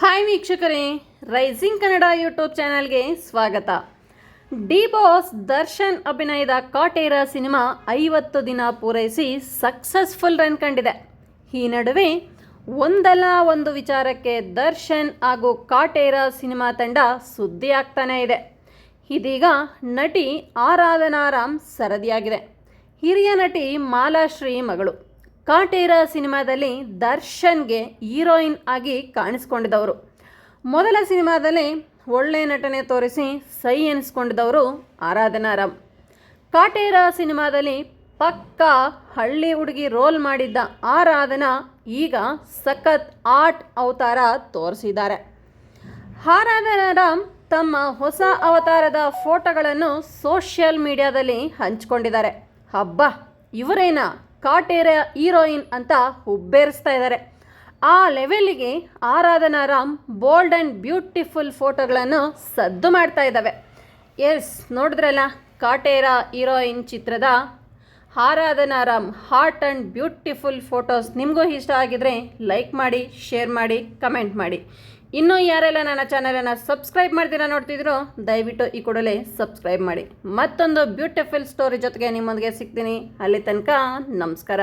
Hi ವೀಕ್ಷಕರೇ, rising Kannada YouTube ಚಾನಲ್ಗೆ ಸ್ವಾಗತ. ಡಿ ಬಾಸ್ ದರ್ಶನ್ ಅಭಿನಯದ ಕಾಟೇರ ಸಿನಿಮಾ ಐವತ್ತು ದಿನ ಪೂರೈಸಿ ಸಕ್ಸಸ್ಫುಲ್ ರನ್ ಕಂಡಿದೆ. ಈ ನಡುವೆ ಒಂದಲ್ಲ ಒಂದು ವಿಚಾರಕ್ಕೆ ದರ್ಶನ್ ಹಾಗೂ ಕಾಟೇರ ಸಿನಿಮಾ ತಂಡ ಸುದ್ದಿ ಆಗ್ತಾನೇ ಇದೆ. ಇದೀಗ ನಟಿ ಆರಾಧನಾರಾಮ್ ಸರದಿಯಾಗಿದೆ. ಹಿರಿಯ ನಟಿ ಮಾಲಾಶ್ರೀ ಮಗಳು. ಕಾಟೇರ ಸಿನಿಮಾದಲ್ಲಿ ದರ್ಶನ್ಗೆ ಹೀರೋಯಿನ್ ಆಗಿ ಕಾಣಿಸ್ಕೊಂಡಿದ್ದವರು. ಮೊದಲ ಸಿನಿಮಾದಲ್ಲಿ ಒಳ್ಳೆ ನಟನೆ ತೋರಿಸಿ ಸೈ ಎನಿಸ್ಕೊಂಡಿದ್ದವರು ಆರಾಧನಾರಾಮ್. ಕಾಟೇರ ಸಿನಿಮಾದಲ್ಲಿ ಪಕ್ಕ ಹಳ್ಳಿ ಹುಡುಗಿ ರೋಲ್ ಮಾಡಿದ್ದ ಆರಾಧನಾ ಈಗ ಸಖತ್ ಆರ್ಟ್ ಅವತಾರ ತೋರಿಸಿದ್ದಾರೆ. ಆರಾಧನಾರಾಮ್ ತಮ್ಮ ಹೊಸ ಅವತಾರದ ಫೋಟೋಗಳನ್ನು ಸೋಷಿಯಲ್ ಮೀಡಿಯಾದಲ್ಲಿ ಹಂಚಿಕೊಂಡಿದ್ದಾರೆ. ಹಬ್ಬ ಇವರೇನಾ? ಕಾಟೇರ ಹೀರೋಯಿನ್ ಅಂತ ಹುಬ್ಬೇರಿಸ್ತಾ ಇದ್ದಾರೆ. ಆ ಲೆವೆಲ್ಗೆ Aradhana Ram bold and beautiful ಫೋಟೋಗಳನ್ನು ಸದ್ದು ಮಾಡ್ತಾ ಇದ್ದಾವೆ. ಎಸ್, ನೋಡಿದ್ರಲ್ಲ, ಕಾಟೇರ ಹೀರೋಯಿನ್ ಚಿತ್ರದ Aradhana Ram hot and beautiful photos. ನಿಮಗೂ ಇಷ್ಟ ಆಗಿದ್ರೆ ಲೈಕ್ ಮಾಡಿ, ಶೇರ್ ಮಾಡಿ, ಕಮೆಂಟ್ ಮಾಡಿ. ಇನ್ನೂ ಯಾರೆಲ್ಲ ನನ್ನ ಚಾನಲನ್ನು ಸಬ್ಸ್ಕ್ರೈಬ್ ಮಾಡ್ತೀರಾ ನೋಡ್ತಿದ್ರು, ದಯವಿಟ್ಟು ಈ ಕೂಡಲೇ ಸಬ್ಸ್ಕ್ರೈಬ್ ಮಾಡಿ. ಮತ್ತೊಂದು ಬ್ಯೂಟಿಫುಲ್ ಸ್ಟೋರಿ ಜೊತೆಗೆ ನಿಮ್ಮೊಂದಿಗೆ ಸಿಗ್ತೀನಿ. ಅಲ್ಲಿ ತನಕ ನಮಸ್ಕಾರ.